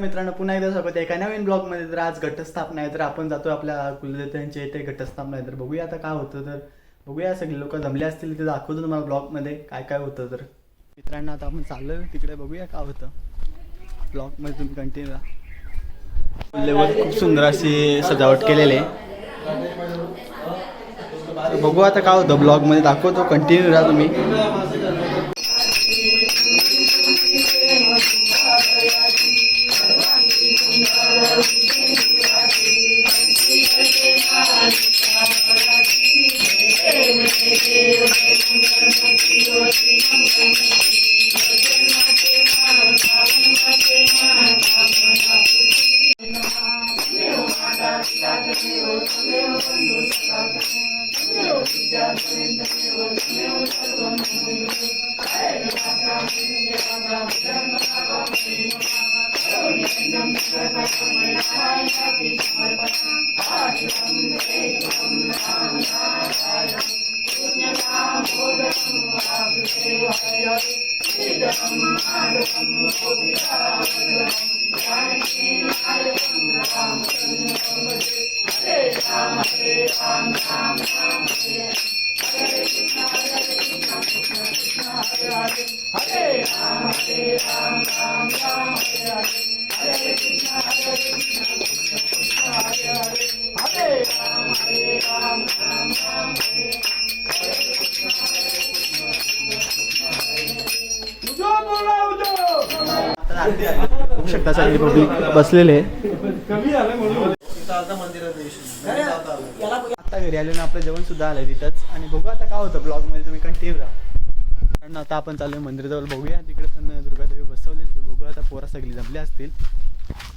मित्रांनो पुन्हा एकदा स्वागत आहे. एका नवीन ब्लॉगमध्ये तर आज घटस्थापना आहे तर आपण जातो आपल्या कुलदेवतांच्या इथे घटस्थापना आहे. तर बघूया आता काय होतं तर बघूया सगळे लोक जमले असतील ते दाखवतो तुम्हाला ब्लॉगमध्ये काय काय होतं तर. मित्रांनो आता आपण चाललो तिकडे बघूया काय होतं. ब्लॉगमध्ये तुम्ही कंटिन्यू राहा. किल्ल्यावर खूप सुंदर अशी सजावट केलेली आहे. बघू आता काय होतं ब्लॉगमध्ये दाखवतो कंटिन्यू राहा तुम्ही. Ram Ram Ram Ram बघू शकता सगळी पब्लिक बसलेले आता घरी आलो ना आपलं जेवण सुद्धा आलंय तिथंच. आणि बघू आता काय होतं ब्लॉगमध्ये तुम्ही कंटिन्यू राहा कारण आता आपण चाललोय मंदिराजवळ बघूया तिकडे पण दुर्गादेवी बसवली तिथे बघू आता पोरा सगळी जमली असतील.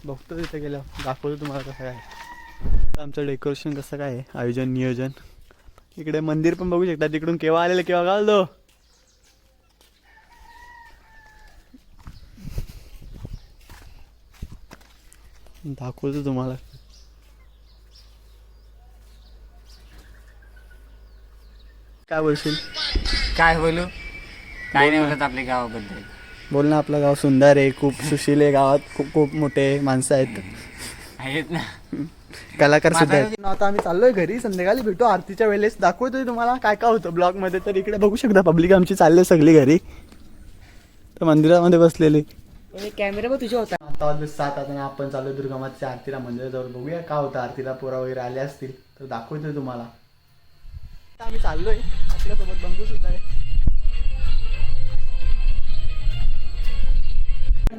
बघतो तिथे गेलं दाखवतो तुम्हाला कसं काय? आमचं डेकोरेशन कसं काय आहे आयोजन नियोजन. इकडे मंदिर पण बघू शकता तिकडून केव्हा आलेलं केव्हा घालतो दाखवतो तुम्हाला. काय बोलशील? काय बोलू? काय नाही बोलत आपल्या गावाबद्दल. बोल ना आपलं गाव सुंदर आहे खूप सुशील आहे गावात खूप खूप मोठे माणसं आहेत. आहेत ना. कलाकार सुद्धा आहेत. आता आम्ही चाललोय घरी संध्याकाळी भेटू आरतीच्या वेळेस दाखवतोय तुम्हाला काय काय होतं ब्लॉगमध्ये तर इकडे बघू शकता पब्लिक आमची चालले सगळी घरी. तर मंदिरामध्ये बसलेली. कॅमेरा पण तुझ्या होता. आता वाजले सात आता आणि आपण चालू दुर्गामाच्या आरतीला मंदिराजवळ बघूया काय होतं आरतीला पोरा वगैरे आले असतील तर दाखवतोय तुम्हाला. आता आम्ही चाललोय. आपल्यासोबत बंधू सुद्धा आहे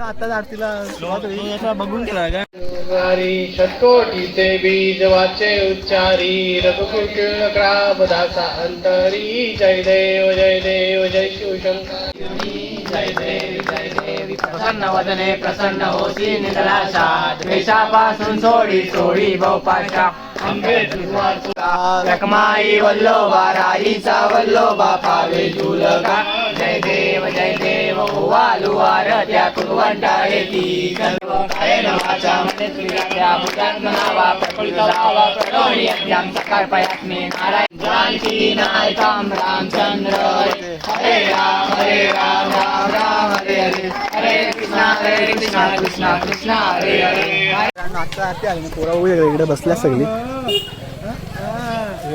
आता आरतीला सुरुवात होईल. बघून गेला का? वारी षटकोटीचे बीज वाचे उच्चारी रघुकुल क्राबदासा अंतरी जय देव जय देव जय शिवशंकर. जय देव जय देव प्रसन्न वदने प्रसन्न होती निराशा द्वेषापासून सोडी सोडी बहुपाशा. आंबे वल्लोबा राईचा वल्लोबा पावे जय देव जय देव वालुवार त्या कुरवंटा येती काय तुझ्या सकाळ पयात्मे नारायण जानकी नायकाम रामचंद्र हरे राम हरे राम राम राम हरे हरे हरे कृष्णा हरे कृष्णा कृष्णा कृष्णा हरे हरे आरती आली पोरा इकडे बसल्या सगळी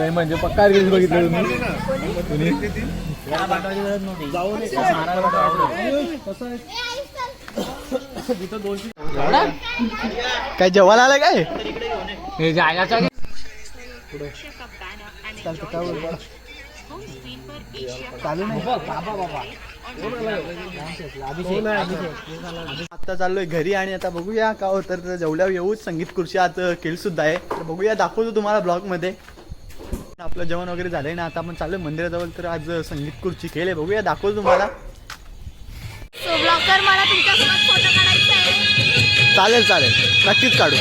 म्हणजे पक्का रील्स बघितलं तुम्ही काय जेवायला आलं काय? हे चालतं काय नाही आता चाललोय घरी आणि आता बघूया का होतं तर जेवल्यावर येऊच संगीत खुर्ची आज केल सुद्धा आहे. तर बघूया दाखवतो तुम्हाला ब्लॉगमध्ये. आपलं जेवण वगैरे झालंय ना आता आपण चाललोय मंदिराजवळ तर आज संगीत खुर्ची केले बघूया दाखवतो तुम्हाला. सो ब्लॉगर मला तुमच्यासोबत फोटो काढायचा आहे. चालेल चालेल. नक्कीच काढू.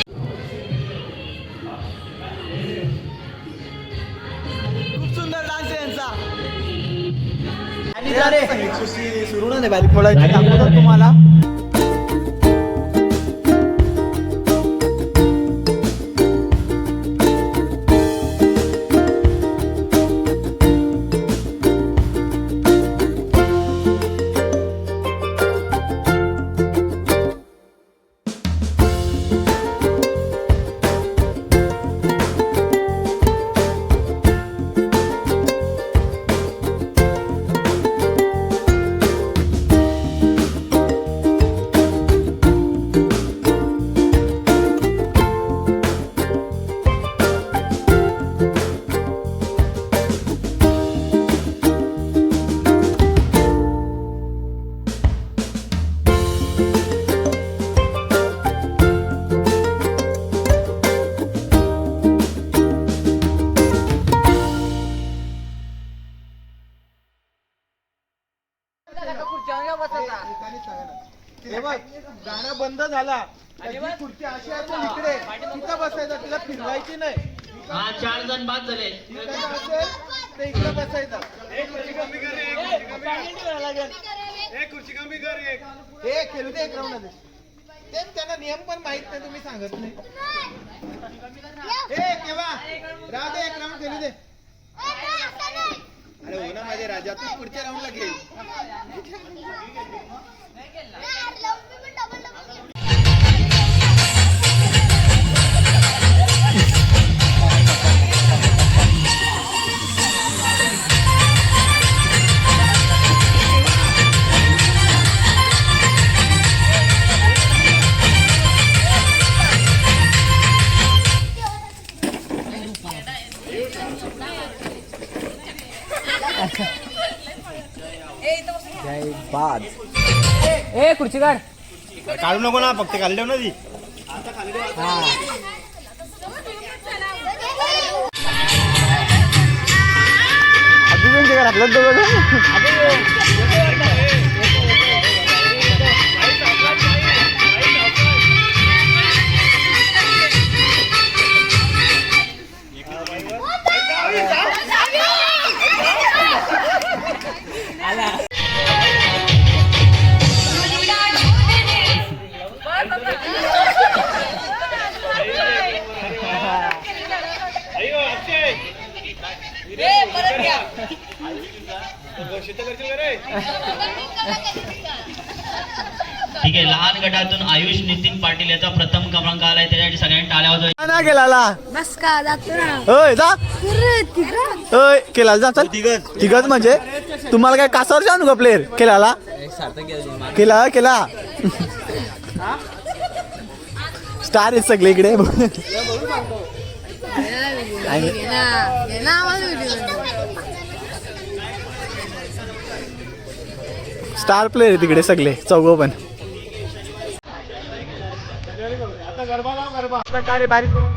संगीत खुर्ची सुरू नाही बारीक पडायची दाखवतो तुम्हाला झाला. खुर्ची अशी आहे तू इकडे तिथं बसायचं तिला फिरवायची नाही. हा चार जण बाद झाले. इकडे असेल तर इकडे बसायचं. हे खेळू दे एक राऊंड. ते त्यांना नियम पण माहीत नाही तुम्ही सांगत नाही. हे केव्हा राहू दे एक राऊंड खेळू दे. अरे हो ना माझे राजा तू पुढच्या राऊंडला खेळ ए खुर्ची काढ. काढू नको ना फक्त खाली ठेव ना ती. अजून ते घरातलं दोघं ठीक आहे लहान गटातून आयुष नितीन पाटील याचा प्रथम क्रमांक आलाय. त्यासाठी सगळ्यांनी टाळ्या वाजवा. ना केला बस का जातो ना. होय जा. होय केला जा चल. तिघच. म्हणजे? तुम्हाला काय कासावर आणू का प्लेअर केलाला? केला केला. स्टार आहेत सगळे इकडे. स्टार प्लेअर आहे तिकडे सगळे चौघ पण. गरबा गरबा. गरबा बारीक करून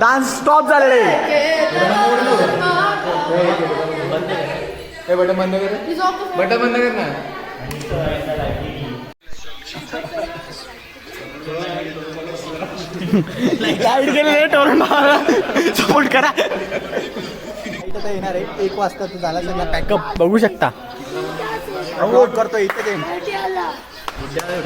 डान्स स्टॉप झालेले बटन बंद कर बटन बंद कर ना लाइट गेले सपोर्ट करा आता येणार आहे. एक वाजता तर झाला सगळा पॅकअप बघू शकता. करतो इथे ते.